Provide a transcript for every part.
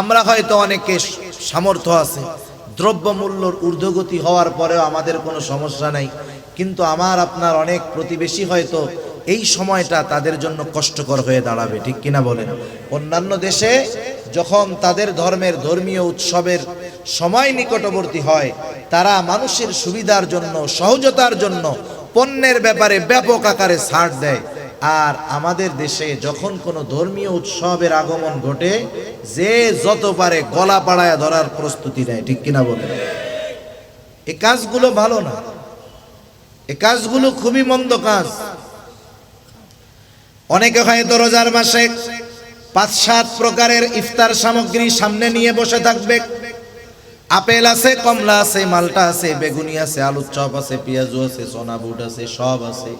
আমরা হয়তো অনেকে সামর্থ্য আছে, দ্রব্যমূল্যর ঊর্ধ্বগতি হওয়ার পরেও আমাদের কোনো সমস্যা নাই। কিন্তু আমার, আপনার অনেক প্রতিবেশী হয়তো এই সময়টা তাদের জন্য কষ্টকর হয়ে দাঁড়াবে, ঠিক কিনা বলেন? অন্যান্য দেশে যখন তাদের ধর্মের ধর্মীয় উৎসবের সময় নিকটবর্তী হয়, তারা মানুষের সুবিধার জন্য, সহজতার জন্য পণ্যের ব্যাপারে ব্যাপক আকারে ছাড় দেয়। আর আমাদের দেশে যখন কোনো ধর্মীয় উৎসবের আগমন ঘটে, যে যত পারে গলা পাড়ায় ধরার প্রস্তুতি নেয়, ঠিক কিনা বলে এ কাজগুলো ভালো না। এ কাজগুলো খুবই মন্দ কাজ। অনেকে হয়তো রোজার মাসে পাঁচ সাত প্রকারের ইফতার সামগ্রী সামনে নিয়ে বসে থাকবে। আপেল আছে, কমলা আছে, মালটা আছে, বেগুনি আছে, আলুর চপ আছে পেঁয়াজু আছে, সোনা বুট আছে, সব আছে।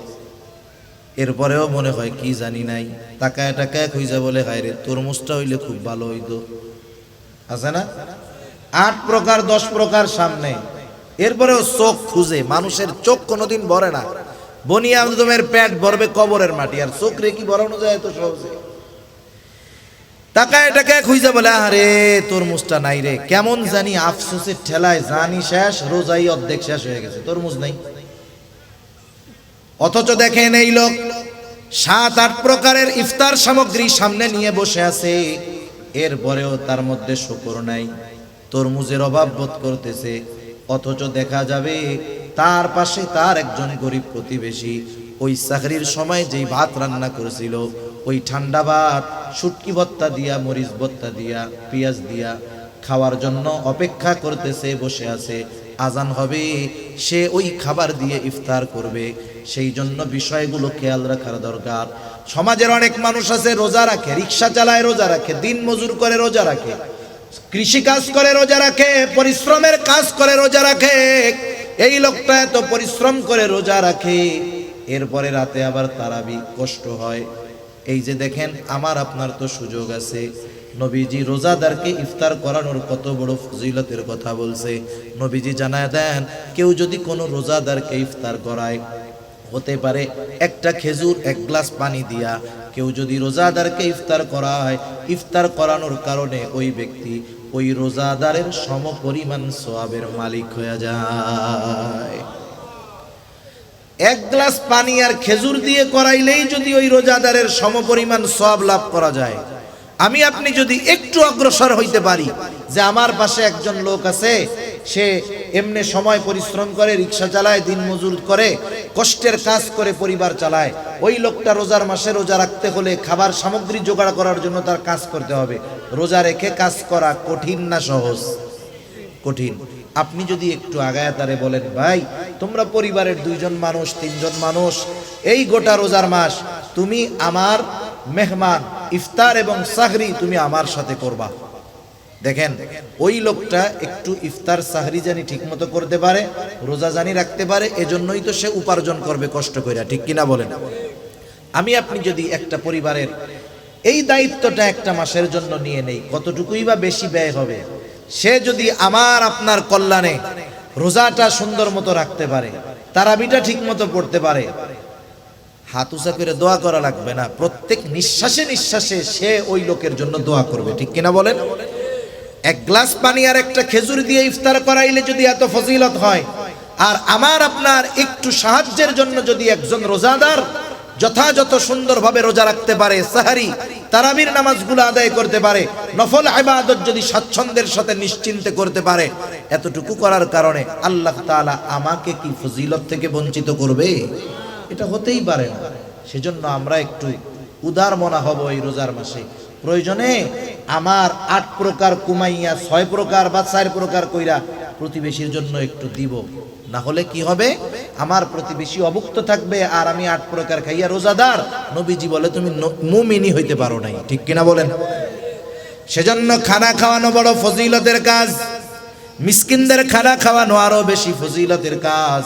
এরপরেও মনে হয়, কি জানি নাই। টাকায় টাকায় খুঁজা বলে, হায় রে, তরমুজটা হইলে খুব ভালো হইতো। আছে না? আট প্রকার, দশ প্রকার সামনে। এরপরেও চোখ খুঁজে, মানুষের চোখ কোনোদিন ভরে না। বনিয়া আদমের পেট ভরবে কবরের মাটি, আর চোখ রে কি ভরানো যায় তো সহজে। টাকায় টাকায় খুঁজে বলে, আরে, তরমুজটা নাই রে। কেমন জানি আফসোসের ঠেলায় জানি শেষ, রোজাই অর্ধেক শেষ হয়ে গেছে। তরমুজ নাই। অথচ দেখেন এই লোক সাত, আট প্রকারের ইফতার সামগ্রী সামনে নিয়ে বসে আছে। এরপরেও তার মধ্যে শুকর নাই, তরমুজের অভাব বোধ করতেছে। অথচ দেখা যাবে তার পাশে তার একজন গরিব প্রতিবেশী। ওই চাকরির সময় যেই ভাত রান্না করেছিল, ওই ঠান্ডা ভাত, শুটকি ভত্তা দিয়া, মরিচ ভত্তা দিয়া, পেঁয়াজ দিয়া, খাওয়ার জন্য অপেক্ষা করতেছে, বসে আছে। আজান হবে, সে ওই খাবার দিয়ে ইফতার করবে। সেই জন্য বিষয়গুলো খেয়াল রাখার দরকার। সমাজের অনেক মানুষ আছে, রোজা রাখে, রিক্সা চালায় রোজা রাখে, দিন মজুর করে রোজা রাখে কৃষি কাজ করে রোজা রাখে, পরিশ্রমের কাজ করে রোজা রাখে, এই লোকটা এত পরিশ্রম করে রোজা রাখে, এরপরে রাতে আবার তারাবি কষ্ট হয়। এই যে দেখেন, আমার আপনার তো সুযোগ আছে। নবীজি রোজাদারকে ইফতার করানোর কত বড় ফজিলতের কথা বলছে। নবীজি জানায় দেন, কেউ যদি কোনো রোজাদারকে ইফতার করায়, হতে পারে একটা খেজুর, এক গ্লাস পানি দিয়া। কেউ যদি রোজাদারকে ইফতার করায়, ইফতার করানোর কারণে ওই ব্যক্তি ওই রোজাদারের সম পরিমাণ সোয়াবের মালিক হয়ে যায়। এক গ্লাস পানি আর খেজুর দিয়ে করাইলেই যদি ওই রোজাদারের সমপরিমাণ সব লাভ করা যায়। আমি আপনি যদি একটু অগ্রসর হইতে পারি, যে আমার পাশে একজন লোক আছে, সে এমনি সময় পরিশ্রম করে, রিক্সা চালায়, দিন মজুর করে, কষ্টের কাজ করে পরিবার চালায়, ওই লোকটা রোজার মাসে রোজা রাখতে হলে খাবার সামগ্রী জোগাড় করার জন্য তার কাজ করতে হবে। রোজা রেখে কাজ করা কঠিন না সহজ? কঠিন। আপনি যদি একটু আগায় তারে বলেন, ভাই, তোমরা পরিবারের দুইজন মানুষ, তিনজন মানুষ, এই গোটা রোজার মাস তুমি আমার মেহমান ইফতার এবং সাহরি তুমি আমার সাথে করবা। দেখেন, ওই লোকটা একটু ইফতার, সাহরি জানি ঠিক মতো করতে পারে, রোজা জানি রাখতে পারে, এজন্যই তো সে উপার্জন করবে কষ্ট করে ঠিক কিনা বলেন? আমি, আপনি যদি একটা পরিবারের এই দায়িত্বটা একটা মাসের জন্য নিয়ে নেই, কতটুকুই বা বেশি ব্যয় হবে? সে যদি আমার, আপনার কল্যাণে রোজাটা সুন্দর মতো রাখতে পারে, তারাবিটা ঠিক মতো পড়তে পারে হাত উঁচা করে দোয়া করা লাগবে না। প্রত্যেক নিঃশ্বাসে নিঃশ্বাসে সে ওই লোকের জন্য দোয়া করবে। ঠিক কিনা বলেন? এক গ্লাস পানি আর একটা খেজুর দিয়ে ইফতার করাইলে যদি এত ফজিলত হয়, আর আমার আপনার একটু সাহায্যের জন্য যদি একজন রোজাদার যথাযথ সুন্দরভাবে রোজা রাখতে পারে, সাহারি, তারাবির নামাজগুলো আদায় করতে পারে, নফল ইবাদত যদি স্বাচ্ছন্দ্যের সাথে নিশ্চিন্তে করতে পারে, এতটুকু করার কারণে আল্লাহ তাআলা আমাকে কি ফজিলত থেকে বঞ্চিত করবে? এটা হতেই পারে না। সেজন্য আমরা একটু উদার মনা হব এই রোজার মাসে। প্রয়োজনে আমার আট প্রকার কুমাইয়া, ছয় প্রকার বা চার প্রকার কইরা প্রতিবেশীর জন্য একটু দিব। না হলে কি হবে? আমার প্রতিবেশী অভুক্ত থাকবে আর আমি আট প্রকার খাইয়া রোজাদার। নবীজি বলে, তুমি মুমিনি হইতে পারো নাই। ঠিক কিনা বলেন? সেজন্য খানা খাওয়ানো বড় ফজিলতের কাজ। মিসকিনদের খানা খাওয়ানো আরও বেশি ফজিলতের কাজ।